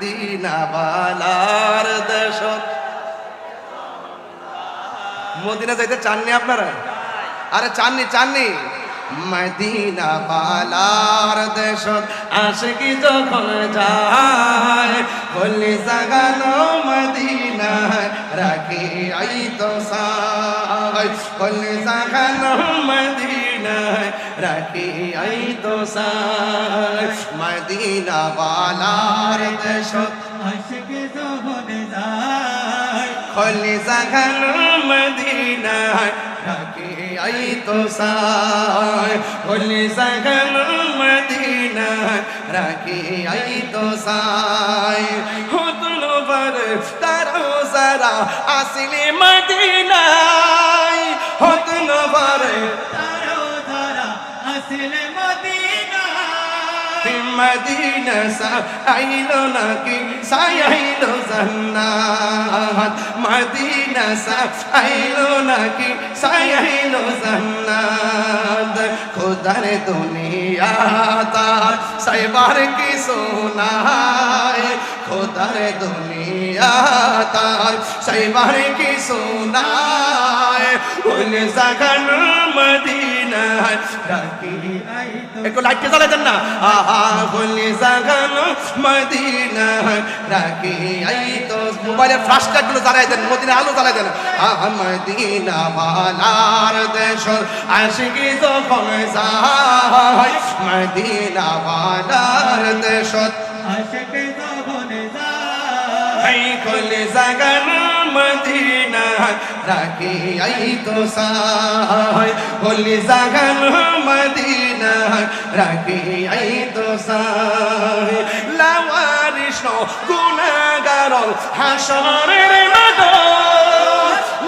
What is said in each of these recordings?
Medina বালার দেশ Medina যাইতে চাননি আপনারা? আরে চাননি চাননি। মদিনা বালার দেশ আশিকি যখন যায়, বললি জাগানো মদিনা রাখি আই তো সাই বললি জাগানো মদিনা রাখি আই সাই মদিনা বালার দেশ আশকে জবনে যায়। খলি জাগানো মদিনা রাখি আই সাই খলি জাগানো মদিনা রাখি আই তো সাই হুতুন বর তারো সারা আসলি মদিনায়। হুতুন বর আসলে মদিনা। মদিনা আইলো নাকি? সাইলো জান্নাত। মদিনা আইলো নাকি? সাইলো জান্নাত। খোদার দুনিয়া তার সাইবার কি সোনায়? খোদার দুনিয়া তার সাইবার কি সোনায়? উন জাগান মদিনা তো একটু লাইটকে জ্বালাই দেন না? আহা বলি জাগানো মদিনা রাখি আই তো মোবাইলের ফ্লাশ লাইটগুলো জ্বালাই দেন মদিনা আলো জ্বালাই দেন আহা মদিনা বালার দেশ আশিকি যখন যায় মদিনা বালার দেশ। আশকে জবনে যায় কলে মদিনা রাখি আই তো সাই বলি জাগানো মদিনা রাখি আই তো সাই। লাওয়ারিস গুনাগার হাসরের মাদ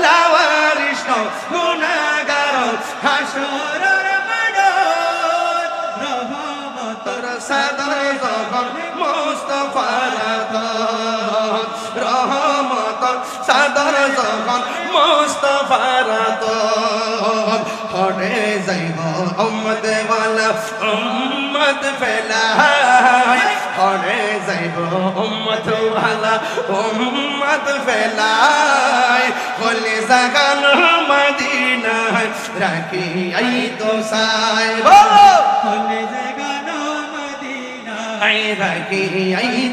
লাওয়ারিস গুনাগার হাসর সরর মাডর রহমত তোর সাদর যখন মুস্তফার রহমত সাদর যখন মুস্তফার হরে যাইব উম্মত ওয়ালা উম্মত ফেলাই হরে যাইব উম্মত ওয়ালা উম্মত ফেলাই বলে জাগান মদিনা রাখি আই তো সাই বলো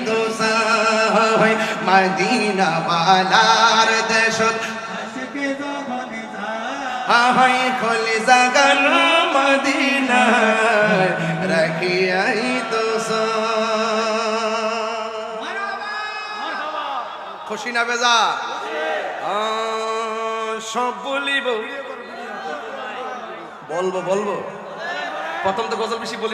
তো মদিনা বালার দেশ আহাই খলি জাগান মদিনা রাখি আই তো খুশি না বেজা? সব বলিব। বলব বলব। প্রথম তো গজল বেশি বলি